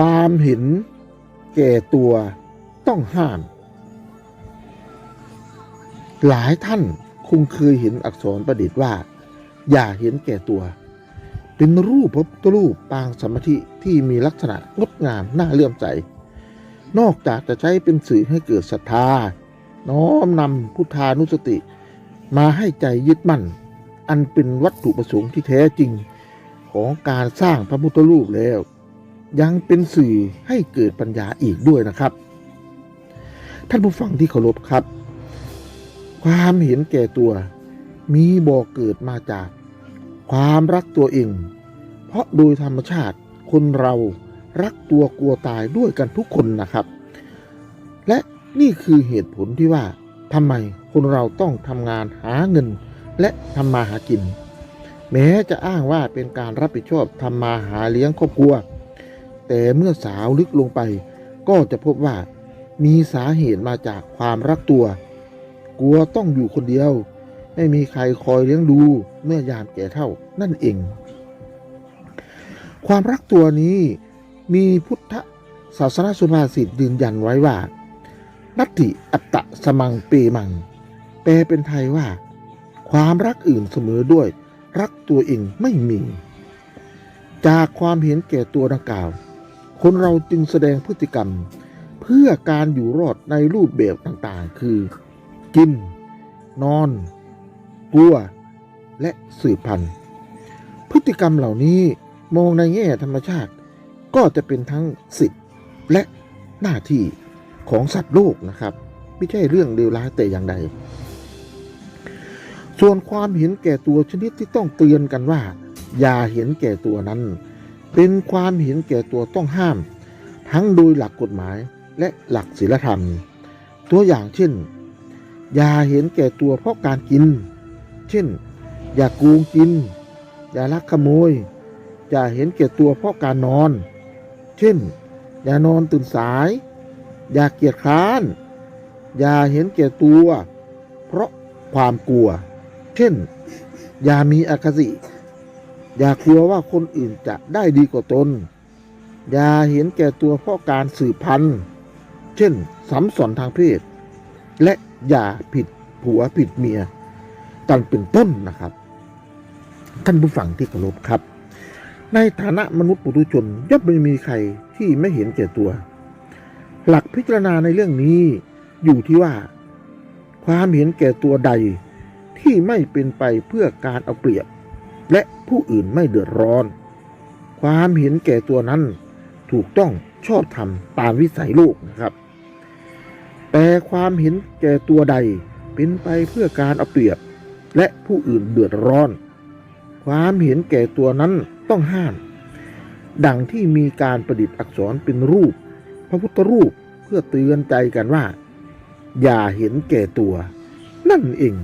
ความเห็นแก่ตัวต้องห้าม หลายท่านคงเคยเห็นอักษรประดิษฐ์ว่า อย่าเห็นแก่ตัว เป็นรูปพระพุทธรูปปางสมาธิที่มีลักษณะงดงามน่าเลื่อมใส นอกจากจะใช้เป็นสื่อให้เกิดศรัทธา น้อมนำพุทธานุสติ มาให้ใจยึดมั่น อันเป็นวัตถุประสงค์ที่แท้จริงของการสร้างพระพุทธรูปแล้ว ยังเป็นสื่อให้เกิดปัญญาอีกด้วยนะครับ ท่านผู้ฟังที่เคารพครับ ความเห็นแก่ตัว มีบ่อเกิดมาจาก ความรักตัวเอง เพราะโดยธรรมชาติคนเรารักตัวกลัวตายด้วยกันทุกคนนะครับ และนี่คือเหตุผลที่ว่าทำไมคนเราต้องทำงานหาเงิน และทำมาหากิน แม้จะอ้างว่าเป็นการรับผิดชอบทำมาหาเลี้ยงครอบครัว แต่เมื่อสาวลึกลงไป ก็จะพบว่า มีสาเหตุมาจากความรักตัว กลัวต้องอยู่คนเดียว ไม่มีใครคอยเลี้ยงดูเมื่อยามแก่เท่านั่นเอง ความรักตัวนี้มีพุทธศาสนสุภาษิตยืนยันไว้ว่า นัตติอัตตะสมังเปมัง แปลเป็นไทยว่า ความรักอื่นเสมอด้วย รักตัวเองไม่มี จากความเห็นแก่ตัวดังกล่าว คนเราจึงแสดงพฤติกรรม เพื่อการอยู่รอดในรูปแบบต่างๆ คือ กิน นอน กลัว และสืบพันธุ์ พฤติกรรมเหล่านี้มองในแง่ธรรมชาติ ก็จะเป็นทั้งสิทธิ์และหน้าที่ของสัตว์โลกนะครับ ไม่ใช่เรื่องเลวร้ายแต่อย่างใด ส่วนความเห็นแก่ตัวชนิดที่ต้องเตือนกันว่า อย่าเห็นแก่ตัวนั้น เป็นความเห็นแก่ตัวต้องห้าม ทั้งโดยหลักกฎหมายและหลักศีลธรรม ตัวอย่างเช่น อย่าเห็นแก่ตัวเพราะการกิน เช่น อย่าโกงกิน อย่าลักขโมย อย่าเห็นแก่ตัวเพราะการนอน เช่น อย่านอนตื่นสาย อย่าเกียจคร้าน อย่าเห็นแก่ตัว เพราะความกลัว เช่น อย่ามีอคติ อย่ากลัวว่าคนอื่นจะได้ดีกว่าตน อย่าเห็นแก่ตัวเพราะการสืบพันธุ์ เช่นสัมสอนทางเพศ และอย่าผิดผัวผิดเมียกันเป็นต้นนะครับ ท่านผู้ฟังที่เคารพครับ ในฐานะมนุษย์ปุถุชนย่อมไม่มีใครที่ไม่เห็นแก่ตัว หลักพิจารณาในเรื่องนี้อยู่ที่ว่า ความเห็นแก่ตัวใดที่ไม่เป็นไปเพื่อการเอาเปรียบ และผู้อื่นไม่เดือดร้อน ความเห็นแก่ตัวนั้นถูกต้องชอบธรรมตามวิสัยโลกนะครับ แต่ความเห็นแก่ตัวใดเป็นไปเพื่อการเอาเปรียบ และผู้อื่นเดือดร้อน ความเห็นแก่ตัวนั้นต้องห้าม ดังที่มีการประดิษฐ์อักษรเป็นรูป พระพุทธรูปเพื่อเตือนใจกันว่า อย่าเห็นแก่ตัว นั่นเอง